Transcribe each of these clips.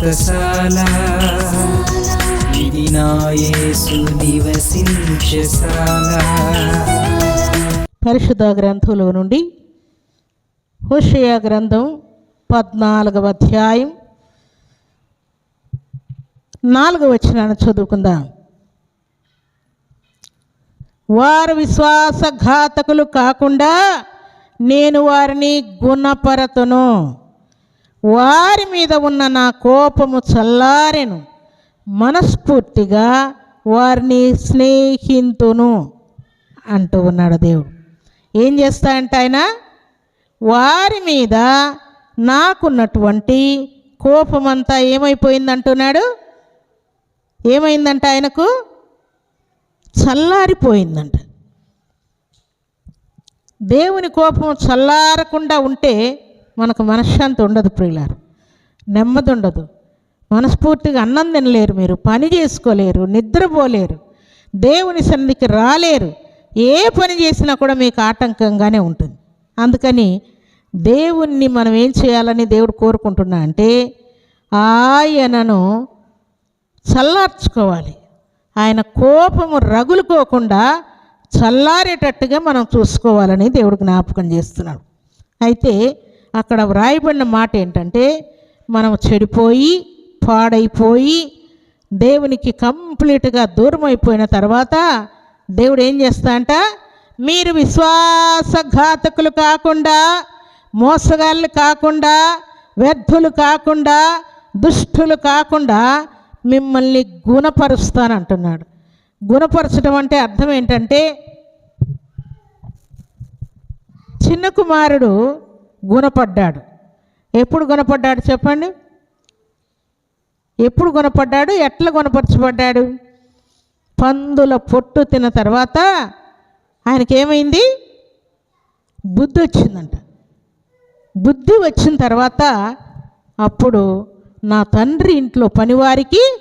వ్రతశాల ఇది నివసించశాల పరిశుద్ధ గ్రంథంలో నుండి హోషయ గ్రంథం పద్నాలుగవ అధ్యాయం నాలుగవ వచ్చినాన్ని చదువుకుందాం. వారు విశ్వాసఘాతకులు కాకుండా నేను వారిని గుణపరతను. వారి మీద ఉన్న నా కోపము చల్లారెను. మనస్ఫూర్తిగా వారిని స్నేహితును అంటూ ఉన్నాడు దేవుడు. ఏం చేస్తా అంటే ఆయన వారి మీద నాకున్నటువంటి కోపమంతా ఏమైపోయింది అంటున్నాడు ఏమైందంట ఆయనకు? చల్లారిపోయిందంట. దేవుని కోపం చల్లారకుండా ఉంటే మనకు మనశ్శాంతి ఉండదు ప్రియులారు. నెమ్మది ఉండదు మనస్ఫూర్తిగా అన్నం తినలేరు మీరు పని చేసుకోలేరు నిద్రపోలేరు దేవుని సన్నిధికి రాలేరు ఏ పని చేసినా కూడా మీకు ఆటంకంగానే ఉంటుంది. అందుకని దేవుణ్ణి మనం ఏం చేయాలని దేవుడు కోరుకుంటున్నా అంటే ఆయనను చల్లార్చుకోవాలి. ఆయన కోపము రగులుకోకుండా చల్లారేటట్టుగా మనం చూసుకోవాలని దేవుడు జ్ఞాపకం చేస్తున్నాడు. అయితే అక్కడ వ్రాయబడిన మాట ఏంటంటే మనం చెడిపోయి పాడైపోయి దేవునికి కంప్లీట్గా దూరం అయిపోయిన తర్వాత దేవుడు ఏం చేస్తా అంట మీరు విశ్వాసఘాతకులు కాకుండా మోసగాళ్ళు కాకుండా వ్యర్థులు కాకుండా దుష్టులు కాకుండా మిమ్మల్ని గుణపరుస్తానంటున్నాడు గుణపరచడం అంటే అర్థం ఏంటంటే చిన్న కుమారుడు గుణపడ్డాడు. ఎప్పుడు గుణపడ్డాడు చెప్పండి? ఎప్పుడు గుణపడ్డాడు? ఎట్లా గుణపరచబడ్డాడు? పందుల పొట్టు తిన్న తర్వాత ఆయనకి ఏమైంది బుద్ధి వచ్చిందంట. బుద్ధి వచ్చిన తర్వాత అప్పుడు నా తండ్రి ఇంట్లో పనివారికి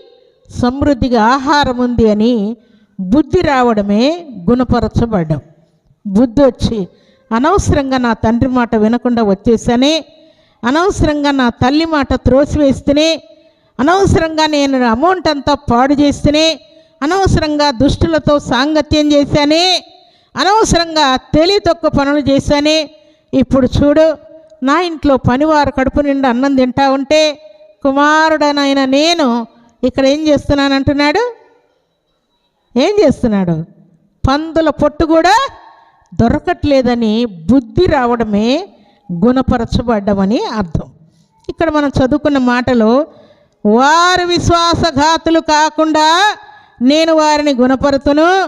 సమృద్ధిగా ఆహారం ఉంది అని బుద్ధి రావడమే గుణపరచబడ్డం. బుద్ధి వచ్చి అనవసరంగా నా తండ్రి మాట వినకుండా వచ్చేసానే అనవసరంగా నా తల్లి మాట త్రోసివేస్తేనే అనవసరంగా నేను అమౌంట్ అంతా పాడు చేస్తేనే అనవసరంగా దుష్టులతో సాంగత్యం చేశానే అనవసరంగా తెలివి తక్కువ పనులు చేశానే ఇప్పుడు చూడు నా ఇంట్లో పనివారు కడుపు నిండా అన్నం తింటా ఉంటే కుమారుడనైన నేను ఇక్కడ ఏం చేస్తున్నాను అంటున్నాడు ఏం చేస్తున్నాడు? పందుల పొట్టు కూడా దొరకట్లేదని బుద్ధి రావడమే గుణపరచబడ్డమని అర్థం. ఇక్కడ మనం చదువుకున్న మాటలో వారు విశ్వాసఘాతులు కాకుండా నేను వారిని గుణపరుతును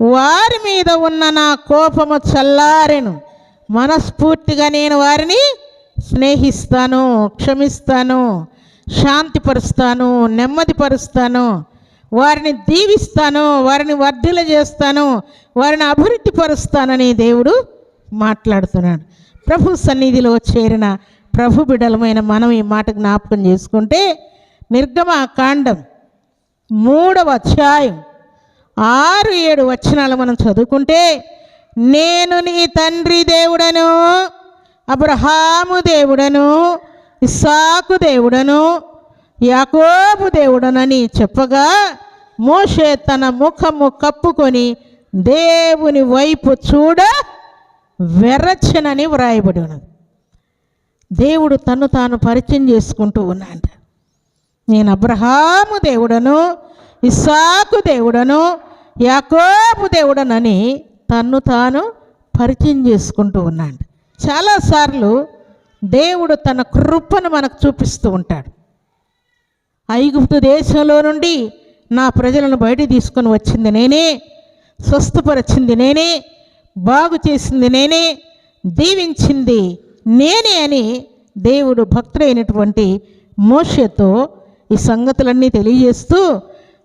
వారి మీద ఉన్న నా కోపము చల్లారెను. మనస్ఫూర్తిగా నేను వారిని స్నేహిస్తాను క్షమిస్తాను శాంతిపరుస్తాను నెమ్మదిపరుస్తాను వారిని దీవిస్తాను వారిని వర్ధిల చేస్తాను వారిని అభివృద్ధి పరుస్తానని దేవుడు మాట్లాడుతున్నాడు. ప్రభు సన్నిధిలో చేరిన ప్రభు బిడలమైన మనం ఈ మాట జ్ఞాపకం చేసుకుంటే నిర్గమ కాండం మూడవ అధ్యాయం ఆరు ఏడు వచనాలు మనం చదువుకుంటే నేను నీ తండ్రి దేవుడను అబ్రహాము దేవుడను ఇసాకు దేవుడను యాకోబు దేవుడనని చెప్పగా మోషే తన ముఖము కప్పుకొని దేవుని వైపు చూడ వెరచనని వ్రాయబడి ఉన్నది దేవుడు తను తాను పరిచయం చేసుకుంటూ ఉన్నాడు నేను అబ్రహాము దేవుడను ఇస్సాకు దేవుడను యాకోబు దేవుడనని తన్ను తాను పరిచయం చేసుకుంటూ ఉన్నాడు చాలాసార్లు దేవుడు తన కృపను మనకు చూపిస్తూ ఉంటాడు. ఐగుప్తు దేశంలో నుండి నా ప్రజలను బయట తీసుకొని వచ్చింది నేనే స్వస్థపరిచింది నేనే బాగు చేసింది నేనే దీవించింది నేనే అని దేవుడు భక్తుడైనటువంటి మోషతో ఈ సంగతులన్నీ తెలియజేస్తూ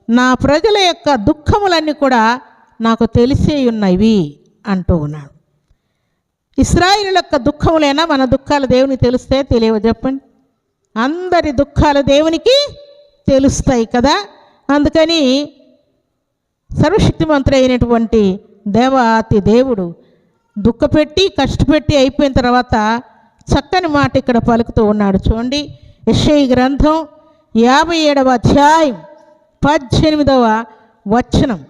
నా ప్రజల యొక్క దుఃఖములన్నీ కూడా నాకు తెలిసే ఉన్నవి అంటూ ఉన్నాడు. ఇస్రాయిల్ యొక్క దుఃఖములైనా మన దుఃఖాలు దేవునికి తెలిస్తే తెలియవు. చెప్పండి. అందరి దుఃఖాలు దేవునికి తెలుస్తాయి కదా? అందుకని సర్వశక్తిమంతుడు అయినటువంటి దేవాతి దేవుడు దుఃఖపెట్టి కష్టపెట్టి అయిపోయిన తర్వాత చక్కని మాట ఇక్కడ పలుకుతూ ఉన్నాడు. చూడండి యెషయి గ్రంథం యాభై ఏడవ అధ్యాయం పద్దెనిమిదవ వచనం.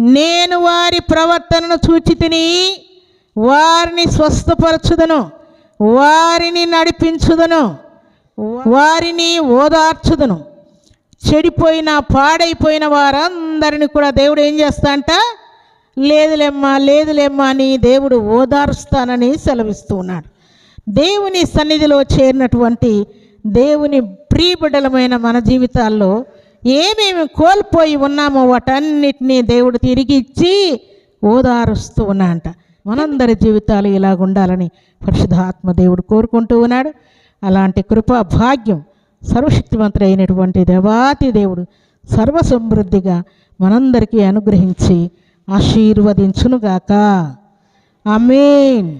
నేను వారి ప్రవర్తనను చూచి తిని వారిని స్వస్థపరచుదను వారిని నడిపించుదను. వారిని ఓదార్చుదును. చెడిపోయిన పాడైపోయిన వారందరిని కూడా దేవుడు ఏం చేస్తా అంట లేదులేమ్మా లేదులేమ్మా అని దేవుడు ఓదారుస్తానని సెలవిస్తూ ఉన్నాడు. దేవుని సన్నిధిలో చేరినటువంటి దేవుని ప్రియబిడ్డలమైన మన జీవితాల్లో ఏమేమి కోల్పోయి ఉన్నామో వాటన్నిటినీ దేవుడు తిరిగి ఇచ్చి ఓదారుస్తూ ఉన్నాడంట. మనందరి జీవితాలు ఇలాగుండాలని పరిశుధాత్మ దేవుడు కోరుకుంటూ ఉన్నాడు. అలాంటి కృపా భాగ్యం సర్వశక్తివంతుడైనటువంటి దేవాతి దేవుడు సర్వసమృద్ధిగా మనందరికీ అనుగ్రహించి ఆశీర్వదించునుగాక. ఆమేన్.